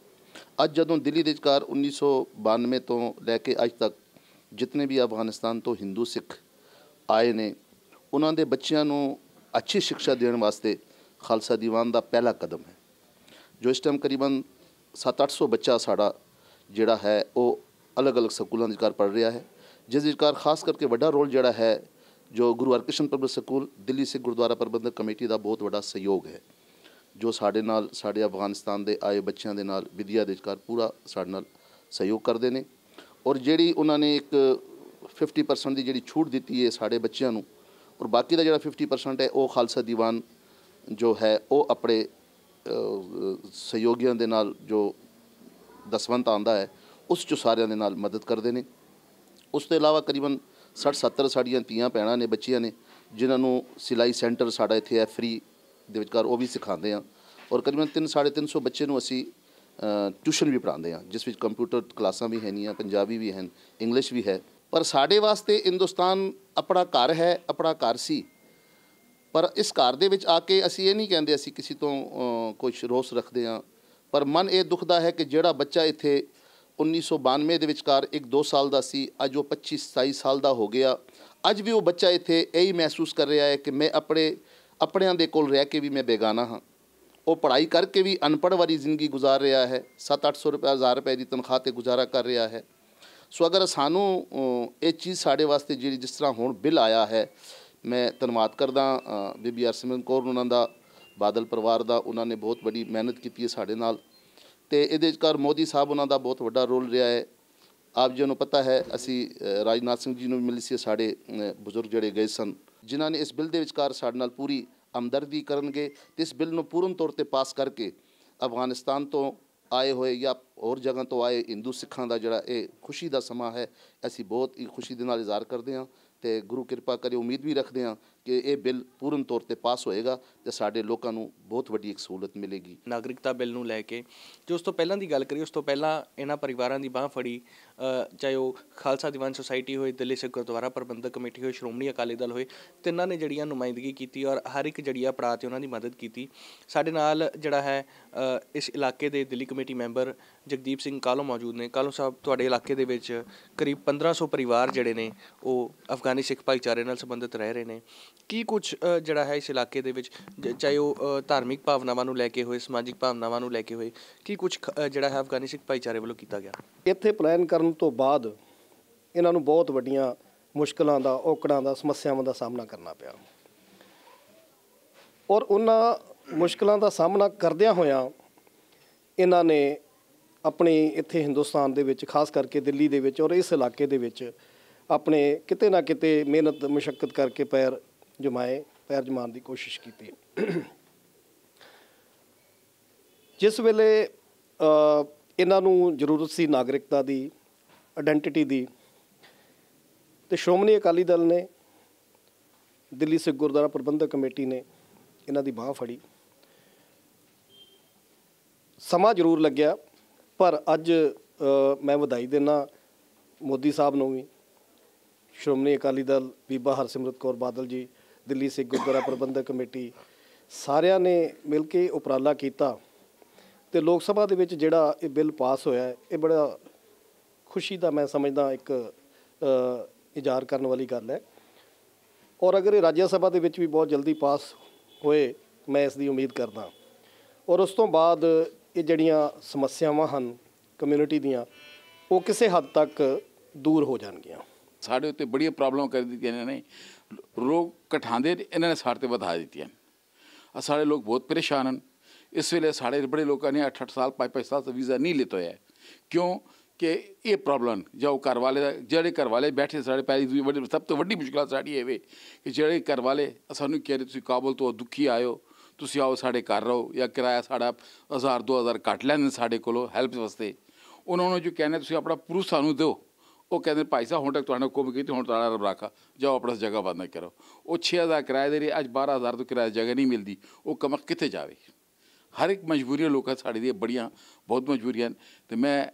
Speaker 12: ਅੱਜ ਜਦੋਂ ਦਿੱਲੀ ਦੇ ਵਿਚਕਾਰ 1992 ਤੋਂ ਲੈ ਕੇ ਅੱਜ ਤੱਕ ਜਿਤਨੇ ਵੀ ਅਫਗਾਨਿਸਤਾਨ ਤੋਂ ਹਿੰਦੂ ਸਿੱਖ ਆਏ ਨੇ, ਉਹਨਾਂ ਦੇ ਬੱਚਿਆਂ ਨੂੰ ਅੱਛੀ ਸਿੱਖਿਆ ਦੇਣ ਵਾਸਤੇ ਖਾਲਸਾ ਦੀਵਾਨ ਦਾ ਪਹਿਲਾ ਕਦਮ ਹੈ। ਜੋ ਇਸ ਟਾਈਮ ਕਰੀਬਨ 7-800 ਬੱਚਾ ਸਾਡਾ ਜਿਹੜਾ ਹੈ, ਉਹ ਅਲੱਗ-ਅਲੱਗ ਸਕੂਲਾਂ ਦੇ ਵਿਚਕਾਰ ਪੜ ਰਿਹਾ ਹੈ, ਜਿਸ ਵਿਚਕਾਰ ਖਾਸ ਕਰਕੇ ਵੱਡਾ ਰੋਲ ਜਿਹੜਾ ਹੈ, ਜੋ Guru Harkrishan public school Delhi Sikh Gurdwara Prabandhak committee ਦਾ ਬਹੁਤ ਵੱਡਾ ਸਹਿਯੋਗ ਹੈ, ਜੋ ਸਾਡੇ ਨਾਲ, ਸਾਡੇ ਅਫਗਾਨਿਸਤਾਨ ਦੇ ਆਏ ਬੱਚਿਆਂ ਦੇ ਨਾਲ, ਵਿਦਿਆ ਦੇ ਵਿਚਕਾਰ ਪੂਰਾ ਸਾਡੇ ਨਾਲ ਸਹਿਯੋਗ ਕਰਦੇ ਨੇ ਔਰ ਜਿਹੜੀ ਉਹਨਾਂ ਨੇ ਇੱਕ 50% ਦੀ ਜਿਹੜੀ ਛੂਟ ਦਿੱਤੀ ਹੈ ਸਾਡੇ ਬੱਚਿਆਂ ਨੂੰ ਔਰ ਬਾਕੀ ਦਾ ਜਿਹੜਾ 50% ਹੈ, ਉਹ ਖਾਲਸਾ ਦੀਵਾਨ ਜੋ ਹੈ, ਉਹ ਆਪਣੇ ਸਹਿਯੋਗੀਆਂ ਦੇ ਨਾਲ ਜੋ ਦਸਵੰਤ ਆਂਦਾ ਹੈ, ਉਸ 'ਚ ਸਾਰਿਆਂ ਦੇ ਨਾਲ ਮਦਦ ਕਰਦੇ ਨੇ। ਉਸ ਤੋਂ ਇਲਾਵਾ ਕਰੀਬਨ 60 70 ਸਾਡੀਆਂ ਤੀਆਂ ਭੈਣਾਂ ਨੇ, ਬੱਚੀਆਂ ਨੇ, ਜਿਨ੍ਹਾਂ ਨੂੰ ਸਿਲਾਈ ਸੈਂਟਰ ਸਾਡਾ ਇੱਥੇ ਹੈ ਫ੍ਰੀ ਦੇ ਵਿਚਕਾਰ ਉਹ ਵੀ ਸਿਖਾਉਂਦੇ ਆ। ਔਰ ਕਰੀਬਨ 3 350 ਬੱਚੇ ਨੂੰ ਅਸੀਂ ਟਿਊਸ਼ਨ ਵੀ ਪੜ੍ਹਾਉਂਦੇ ਆ, ਜਿਸ ਵਿੱਚ ਕੰਪਿਊਟਰ ਕਲਾਸਾਂ ਵੀ ਹੈਨੀਆਂ ਪੰਜਾਬੀ ਵੀ ਹਨ ਇੰਗਲਿਸ਼ ਵੀ ਹੈ। ਪਰ ਸਾਡੇ ਵਾਸਤੇ ਹਿੰਦੁਸਤਾਨ ਆਪਣਾ ਘਰ ਹੈ, ਆਪਣਾ ਘਰ ਸੀ। ਪਰ ਇਸ ਘਰ ਦੇ ਵਿੱਚ ਆ ਕੇ ਅਸੀਂ ਇਹ ਨਹੀਂ ਕਹਿੰਦੇ ਅਸੀਂ ਕਿਸੇ ਤੋਂ ਕੁਝ ਰੋਸ ਰੱਖਦੇ ਹਾਂ। ਪਰ ਮਨ ਇਹ ਦੁਖਦਾ ਹੈ ਕਿ ਜਿਹੜਾ ਬੱਚਾ ਇੱਥੇ 1992 ਦੇ ਵਿਚਕਾਰ ਇੱਕ 2 ਸਾਲ ਦਾ ਸੀ, ਅੱਜ ਉਹ 25 27 ਸਾਲ ਦਾ ਹੋ ਗਿਆ। ਅੱਜ ਵੀ ਉਹ ਬੱਚਾ ਇੱਥੇ ਇਹੀ ਮਹਿਸੂਸ ਕਰ ਰਿਹਾ ਹੈ ਕਿ ਮੈਂ ਆਪਣੇ, ਆਪਣਿਆਂ ਦੇ ਕੋਲ ਰਹਿ ਕੇ ਵੀ ਮੈਂ ਬੇਗਾਨਾ ਹਾਂ। ਉਹ ਪੜ੍ਹਾਈ ਕਰਕੇ ਵੀ ਅਨਪੜ੍ਹ ਵਾਲੀ ਜ਼ਿੰਦਗੀ ਗੁਜ਼ਾਰ ਰਿਹਾ ਹੈ 7-800 ਰੁਪਏ 1000 ਰੁਪਏ ਦੀ ਤਨਖਾਹ ਤੇ ਗੁਜ਼ਾਰਾ ਕਰ ਰਿਹਾ ਹੈ। ਸੋ ਅਗਰ ਸਾਨੂੰ ਇਹ ਚੀਜ਼ ਸਾਡੇ ਵਾਸਤੇ ਜਿਹੜੀ ਜਿਸ ਤਰ੍ਹਾਂ ਹੁਣ ਬਿੱਲ ਆਇਆ ਹੈ ਮੈਂ ਧੰਨਵਾਦ ਕਰਦਾ ਬੀਬੀ ਹਰਸਿਮਰਨ ਕੌਰ ਉਹਨਾਂ ਦਾ, ਬਾਦਲ ਪਰਿਵਾਰ ਦਾ, ਉਹਨਾਂ ਨੇ ਬਹੁਤ ਵੱਡੀ ਮਿਹਨਤ ਕੀਤੀ ਹੈ ਸਾਡੇ ਨਾਲ। ਤੇ ਇਹਦੇ ਵਿਚਕਾਰ ਮੋਦੀ ਸਾਹਿਬ ਉਹਨਾਂ ਦਾ ਬਹੁਤ ਵੱਡਾ ਰੋਲ ਰਿਹਾ ਹੈ। ਆਪ ਜੀ ਨੂੰ ਪਤਾ ਹੈ, ਅਸੀਂ ਰਾਜਨਾਥ ਸਿੰਘ ਜੀ ਨੂੰ ਵੀ ਮਿਲੇ ਸੀ, ਸਾਡੇ ਬਜ਼ੁਰਗ ਜਿਹੜੇ ਗਏ ਸਨ। ਜਿਨ੍ਹਾਂ ਨੇ ਇਸ ਬਿੱਲ ਦੇ ਵਿਚਕਾਰ ਸਾਡੇ ਨਾਲ ਪੂਰੀ ਹਮਦਰਦੀ ਕਰਨਗੇ ਤੇ ਇਸ ਬਿੱਲ ਨੂੰ ਪੂਰਨ ਤੌਰ ਤੇ ਪਾਸ ਕਰਕੇ ਅਫਗਾਨਿਸਤਾਨ ਤੋਂ ਆਏ ਹੋਏ ਜਾਂ ਹੋਰ ਜਗ੍ਹਾ ਤੋਂ ਆਏ ਹਿੰਦੂ ਸਿੱਖਾਂ ਦਾ ਜਿਹੜਾ ਇਹ ਖੁਸ਼ੀ ਦਾ ਸਮਾਂ ਹੈ, ਅਸੀਂ ਬਹੁਤ ਹੀ ਖੁਸ਼ੀ ਦੇ ਨਾਲ ਇਜ਼ਹਾਰ ਕਰਦੇ ਹਾਂ। ਤੇ ਗੁਰੂ ਕਿਰਪਾ ਕਰੇ ਉਮੀਦ ਵੀ ਰੱਖਦੇ ਹਾਂ ਕਿ ਇਹ ਬਿੱਲ ਪੂਰਨ ਤੌਰ ਤੇ ਪਾਸ ਹੋਏਗਾ ਤੇ ਸਾਡੇ ਲੋਕਾਂ ਨੂੰ ਬਹੁਤ ਵੱਡੀ ਇੱਕ ਸਹੂਲਤ ਮਿਲੇਗੀ।
Speaker 7: ਨਾਗਰਿਕਤਾ ਬਿੱਲ ਨੂੰ ਲੈ ਕੇ ਜੋ ਉਸ ਤੋਂ ਪਹਿਲਾਂ ਦੀ ਗੱਲ ਕਰੀਏ, ਉਸ ਤੋਂ ਪਹਿਲਾਂ ਇਹਨਾਂ ਪਰਿਵਾਰਾਂ ਦੀ ਬਾਹ ਫੜੀ ਚਾਹੇ ਉਹ ਖਾਲਸਾ ਦੀਵਾਨ ਸੁਸਾਇਟੀ ਹੋਏ, ਦਿੱਲੀ ਸਿੱਖ ਗੁਰਦੁਆਰਾ ਪ੍ਰਬੰਧਕ ਕਮੇਟੀ ਹੋਏ, ਸ਼੍ਰੋਮਣੀ ਅਕਾਲੀ ਦਲ ਹੋਏ, ਤਿੰਨਾਂ ਨੇ ਜਿਹੜੀਆਂ ਨੁਮਾਇੰਦਗੀ ਕੀਤੀ ਔਰ ਹਰ ਇੱਕ ਜੜੀਆ ਪੜਾਅ ਤੇ ਉਹਨਾਂ ਦੀ ਮਦਦ ਕੀਤੀ। ਸਾਡੇ ਨਾਲ ਜਿਹੜਾ ਹੈ ਇਸ ਇਲਾਕੇ ਦੇ ਦਿੱਲੀ ਕਮੇਟੀ ਮੈਂਬਰ ਜਗਦੀਪ ਸਿੰਘ ਕਾਹਲੋਂ ਮੌਜੂਦ ਨੇ? ਕਾਹਲੋਂ ਸਾਹਿਬ ਤੁਹਾਡੇ ਇਲਾਕੇ ਦੇ ਵਿੱਚ ਕਰੀਬ 1500 ਪਰਿਵਾਰ ਜਿਹੜੇ ਨੇ, ਉਹ ਅਫਗਾਨੀ ਸਿੱਖ ਭਾਈਚਾਰੇ ਨਾਲ ਸੰਬੰਧਿਤ ਰਹਿ ਰਹੇ ਨੇ। ਕੀ ਕੁਝ ਜਿਹੜਾ ਹੈ ਇਸ ਇਲਾਕੇ ਦੇ ਵਿੱਚ ਚਾਹੇ ਉਹ ਧਾਰਮਿਕ ਭਾਵਨਾਵਾਂ ਨੂੰ ਲੈ ਕੇ ਹੋਏ, ਸਮਾਜਿਕ ਭਾਵਨਾਵਾਂ ਨੂੰ ਲੈ ਕੇ ਹੋਏ, ਕੀ ਕੁਝ ਜਿਹੜਾ ਹੈ ਅਫਗਾਨੀ ਸਿੱਖ ਭਾਈਚਾਰੇ ਵੱਲੋਂ ਕੀਤਾ ਗਿਆ?
Speaker 13: ਇੱਥੇ ਪਲਾਨ ਕਰਨ ਤੋਂ ਬਾਅਦ ਇਹਨਾਂ ਨੂੰ ਬਹੁਤ ਵੱਡੀਆਂ ਮੁਸ਼ਕਲਾਂ ਦਾ, ਔਕੜਾਂ ਦਾ, ਸਮੱਸਿਆਵਾਂ ਦਾ ਸਾਹਮਣਾ ਕਰਨਾ ਪਿਆ। ਔਰ ਉਹਨਾਂ ਮੁਸ਼ਕਲਾਂ ਦਾ ਸਾਹਮਣਾ ਕਰਦਿਆਂ ਹੋਇਆਂ ਇਹਨਾਂ ਨੇ ਆਪਣੀ ਇੱਥੇ ਹਿੰਦੁਸਤਾਨ ਦੇ ਵਿੱਚ, ਖਾਸ ਕਰਕੇ ਦਿੱਲੀ ਦੇ ਵਿੱਚ ਔਰ ਇਸ ਇਲਾਕੇ ਦੇ ਵਿੱਚ ਆਪਣੇ ਕਿਤੇ ਨਾ ਕਿਤੇ ਮਿਹਨਤ ਮੁਸ਼ਕਲ ਕਰਕੇ ਪੈਰ ਜਮਾਏ, ਪੈਰ ਜਮਾਉਣ ਦੀ ਕੋਸ਼ਿਸ਼ ਕੀਤੀ। ਜਿਸ ਵੇਲੇ ਇਹਨਾਂ ਨੂੰ ਜ਼ਰੂਰਤ ਸੀ ਨਾਗਰਿਕਤਾ ਦੀ ਆਇਡੈਂਟੀਟੀ ਦੀ, ਤੇ ਸ਼੍ਰੋਮਣੀ ਅਕਾਲੀ ਦਲ ਨੇ, ਦਿੱਲੀ ਸਿੱਖ ਗੁਰਦੁਆਰਾ ਪ੍ਰਬੰਧਕ ਕਮੇਟੀ ਨੇ ਇਹਨਾਂ ਦੀ ਬਾਹ ਫੜੀ। ਸਮਾਂ ਜ਼ਰੂਰ ਲੱਗਿਆ। ਪਰ ਅੱਜ ਮੈਂ ਵਧਾਈ ਦਿੰਦਾ ਮੋਦੀ ਸਾਹਿਬ ਨੂੰ ਵੀ। ਸ਼੍ਰੋਮਣੀ ਅਕਾਲੀ ਦਲ ਬੀਬਾ ਹਰਸਿਮਰਤ ਕੌਰ ਬਾਦਲ ਜੀ ਦਿੱਲੀ ਸਿੱਖ ਗੁਰਦੁਆਰਾ ਪ੍ਰਬੰਧਕ ਕਮੇਟੀ ਸਾਰਿਆਂ ਨੇ ਮਿਲ ਕੇ ਉਪਰਾਲਾ ਕੀਤਾ। ਤੇ ਲੋਕ ਸਭਾ ਦੇ ਵਿੱਚ ਜਿਹੜਾ ਇਹ ਬਿੱਲ ਪਾਸ ਹੋਇਆ ਹੈ, ਇਹ ਬੜਾ ਖੁਸ਼ੀ ਦਾ ਮੈਂ ਸਮਝਦਾ ਇੱਕ ਅ, ਇਜ਼ਾਰ ਕਰਨ ਵਾਲੀ ਗੱਲ ਹੈ। ਔਰ ਅਗਰ ਇਹ ਰਾਜ ਸਭਾ ਦੇ ਵਿੱਚ ਵੀ ਬਹੁਤ ਜਲਦੀ ਪਾਸ ਹੋਏ ਮੈਂ ਇਸ ਦੀ ਉਮੀਦ ਕਰਦਾ। ਔਰ ਉਸ ਤੋਂ ਬਾਅਦ ਇਹ ਜਿਹੜੀਆਂ ਸਮੱਸਿਆਵਾਂ ਹਨ ਕਮਿਊਨਿਟੀ ਦੀਆਂ, ਉਹ ਕਿਸੇ ਹੱਦ ਤੱਕ ਦੂਰ ਹੋ ਜਾਣਗੀਆਂ।
Speaker 14: ਸਾਡੇ ਉੱਤੇ ਬੜੀਆਂ ਪ੍ਰੋਬਲਮ ਕਰ ਦਿੱਤੀਆਂ ਇਹਨਾਂ ਨੇ। ਲੋਕ ਘਟਾਉਂਦੇ ਇਹਨਾਂ ਨੇ ਸਾਡੇ ਤੇ ਵਧਾ ਦਿੱਤੀਆਂ। ਆ ਸਾਡੇ ਲੋਕ ਬਹੁਤ ਪਰੇਸ਼ਾਨ ਹਨ। ਇਸ ਵੇਲੇ ਸਾਡੇ ਬੜੇ ਲੋਕਾਂ ਨੇ 8-8 ਸਾਲ 5-5 ਸਾਲ ਤੋਂ ਵੀਜ਼ਾ ਨਹੀਂ ਲਿੱਤਾ ਹੋਇਆ। ਹੈ। ਕਿਉਂ? ਕਿ ਇਹ ਪ੍ਰੋਬਲਮ ਜੋ ਘਰ ਵਾਲੇ ਦਾ ਜਿਹੜੇ ਘਰ ਵਾਲੇ ਬੈਠੇ ਸਾਡੇ ਪਹਿਲੀ ਦੂਜੀ ਵੱਡੀ ਸਭ ਤੋਂ ਵੱਡੀ ਮੁਸ਼ਕਲ ਸਾਡੀ ਇਹ ਵੇ ਕਿ ਜਿਹੜੇ ਘਰ ਵਾਲੇ ਸਾਨੂੰ ਕਹਿ ਰਹੇ, ਤੁਸੀਂ ਕਾਬਲ ਤੋਂ ਦੁਖੀ ਆਇਓ ਤੁਸੀਂ ਆਓ ਸਾਡੇ ਘਰ ਰਹੋ ਜਾਂ ਕਿਰਾਇਆ ਸਾਡਾ 1000 2000 ਕੱਟ ਲੈਣ ਸਾਡੇ ਕੋਲੋਂ ਹੈਲਪ ਵਾਸਤੇ। ਉਹਨਾਂ ਨੂੰ ਜੋ ਕਹਿੰਦੇ ਤੁਸੀਂ ਆਪਣਾ ਪ੍ਰੂਫ ਸਾਨੂੰ ਦਿਓ, ਉਹ ਕਹਿੰਦੇ ਭਾਈ ਸਾਹਿਬ, ਹੁਣ ਤੱਕ ਤੁਹਾਡੇ ਕੋਲ ਕੀਤੀ, ਹੁਣ ਤੁਹਾਡਾ ਰੱਬ ਰਾਖਾ। ਜਾਓ ਆਪਣਾ ਜਗ੍ਹਾ ਬੰਦ ਕਰੋ। ਉਹ 6000 ਕਿਰਾਏ ਦੇ ਰਹੀ, ਅੱਜ 12000 ਤੋਂ ਕਿਰਾਏ ਜਗ੍ਹਾ ਨਹੀਂ ਮਿਲਦੀ। ਉਹ ਕਮਰ ਕਿੱਥੇ ਜਾਵੇ? ਹਰ ਇੱਕ ਮਜਬੂਰੀਆਂ ਲੋਕਾਂ ਸਾਡੇ ਦੀਆਂ ਬੜੀਆਂ, ਬਹੁਤ ਮਜਬੂਰੀਆਂ ਹਨ। ਤੇ ਮੈਂ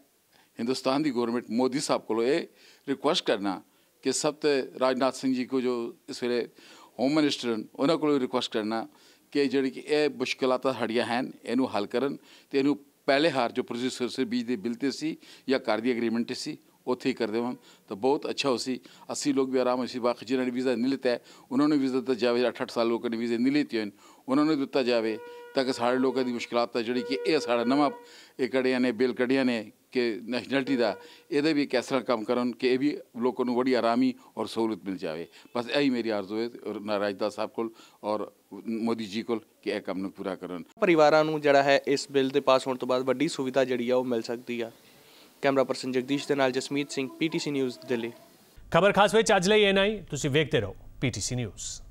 Speaker 14: ਹਿੰਦੁਸਤਾਨ ਦੀ ਗਵਰਨਮੈਂਟ ਮੋਦੀ ਸਾਹਿਬ ਕੋਲੋਂ ਇਹ ਰਿਕੁਐਸਟ ਕਰਨਾ ਕਿ ਸਭ ਤੇ ਰਾਜਨਾਥ ਸਿੰਘ ਜੀ ਕੋ ਜੋ ਇਸ ਵੇਲੇ ਹੋਮ ਮਿਨਿਸਟਰ ਹਨ, ਉਹਨਾਂ ਕੋਲੋਂ ਰਿਕੁਐਸਟ ਕਰਨਾ ਕਿ ਜਿਹੜੀ ਕਿ ਇਹ ਮੁਸ਼ਕਲਾਂ ਤਾਂ ਸਾਡੀਆਂ ਹਨ, ਇਹਨੂੰ ਹੱਲ ਕਰਨ ਤੇ ਇਹਨੂੰ ਪਹਿਲੇ ਹਾਰ ਜੋ ਪ੍ਰੋਸੈਸਰ ਸੇ ਬੀਜ ਦੇ ਬਿੱਲ ਤੇ ਸੀ ਜਾਂ ਕਰ ਦੀ ਐਗਰੀਮੈਂਟ ਤੇ ਸੀ, ਉੱਥੇ ਹੀ ਕਰਦੇ ਦੇਵਾਂ ਤਾਂ ਬਹੁਤ ਅੱਛਾ ਹੋ ਸੀ ਅਸੀਂ ਲੋਕ ਵੀ ਆਰਾਮ ਸੀ ਬਾਕੀ ਜਿਨ੍ਹਾਂ ਨੇ ਵੀਜ਼ਾ ਨਹੀਂ ਲਿੱਤਾ ਉਹਨਾਂ ਨੂੰ ਵੀਜ਼ਾ ਦਿੱਤਾ ਜਾਵੇ। 8-8 ਸਾਲ ਲੋਕਾਂ ਨੇ ਵੀਜ਼ੇ ਨਹੀਂ ਲਿੱਤੇ ਹਨ ਉਹਨਾਂ ਨੂੰ ਦਿੱਤਾ ਜਾਵੇ ਤਾਂ ਕਿ ਸਾਡੇ ਲੋਕਾਂ ਦੀ ਮੁਸ਼ਕਲਾਂ ਤਾਂ ਜਿਹੜੀ ਕਿ ਇਹ ਸਾਡਾ ਨਵਾਂ ਇਹ ਕੜੀਆਂ ਨੇ, ਬਿੱਲ ਕੜੀਆਂ ਨੇ ਕਿ ਨੈਸ਼ਨੈਲਿਟੀ ਦਾ ਇਹਦੇ ਵੀ ਕਿਸ ਤਰ੍ਹਾਂ ਕੰਮ ਕਰਨ ਕਿ ਇਹ ਵੀ ਲੋਕਾਂ ਨੂੰ ਬੜੀ ਆਰਾਮੀ ਔਰ ਸਹੂਲਤ ਮਿਲ ਜਾਵੇ। ਬਸ ਇਹੀ ਮੇਰੀ ਆਰਜ਼ੂ ਹੈ ਔਰ ਨਾਰਾਜਦਾ ਸਾਹਿਬ ਕੋਲ ਔਰ ਮੋਦੀ ਜੀ ਕੋਲ ਕਿ ਇਹ ਕੰਮ ਨੂੰ ਪੂਰਾ ਕਰਨ।
Speaker 7: ਪਰਿਵਾਰਾਂ ਨੂੰ ਜਿਹੜਾ ਹੈ ਇਸ ਬਿੱਲ ਦੇ ਪਾਸ ਹੋਣ ਤੋਂ ਬਾਅਦ ਵੱਡੀ ਸੁਵਿਧਾ ਜਿਹੜੀ ਆ ਉਹ ਮਿਲ ਸਕਦੀ ਆ। ਕੈਮਰਾ ਪਰਸਨ ਜਗਦੀਸ਼ ਦੇ ਨਾਲ ਜਸਮੀਤ ਸਿੰਘ ਪੀਟੀਸੀ ਨਿਊਜ਼ ਦਿੱਲੀ।
Speaker 1: ਖਬਰ ਖਾਸ ਵਿੱਚ ਅੱਜ ਲਈ ਇਹ ਨਹੀਂ ਤੁਸੀਂ ਵੇਖਦੇ ਰਹੋ ਪੀਟੀਸੀ ਨਿਊਜ਼।